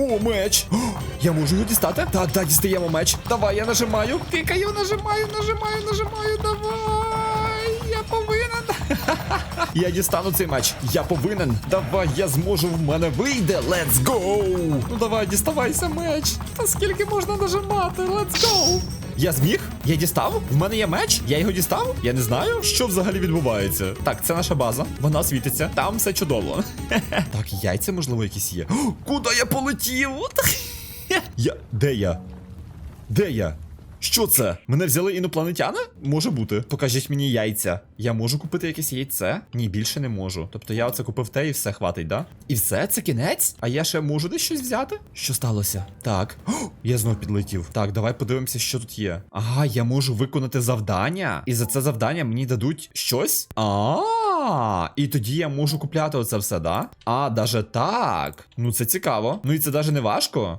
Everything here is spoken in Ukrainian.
О, меч! О, я можу його дістати? Так, так, дістаємо меч. Давай, я нажимаю. Тикаю, нажимаю, нажимаю, нажимаю. Давай. Я повинен. Я дістану цей меч. Я повинен. Давай, я зможу, в мене вийде. Let's go! Ну давай, діставайся меч. Та скільки можна нажимати? Let's go! Я зміг? Я дістав? В мене є меч? Я його дістав? Я не знаю, що взагалі відбувається. Так, це наша база. Вона світиться. Там все чудово. Так, яйця, можливо, якісь є. Куди я полетів? Я. Де я? Де я? Що це? Мене взяли інопланетяни? Може бути. Покажіть мені яйця. Я можу купити якесь яйце? Ні, більше не можу. Тобто я оце купив те і все хватить, да? І все, це кінець? А я ще можу десь щось взяти? Що сталося? Так. О, я знов підлетів. Так, давай подивимося, що тут є. Ага, я можу виконати завдання. І за це завдання мені дадуть щось? А, і тоді я можу купляти оце все, да? А, даже так. Ну це цікаво. Ну і це даже не важко.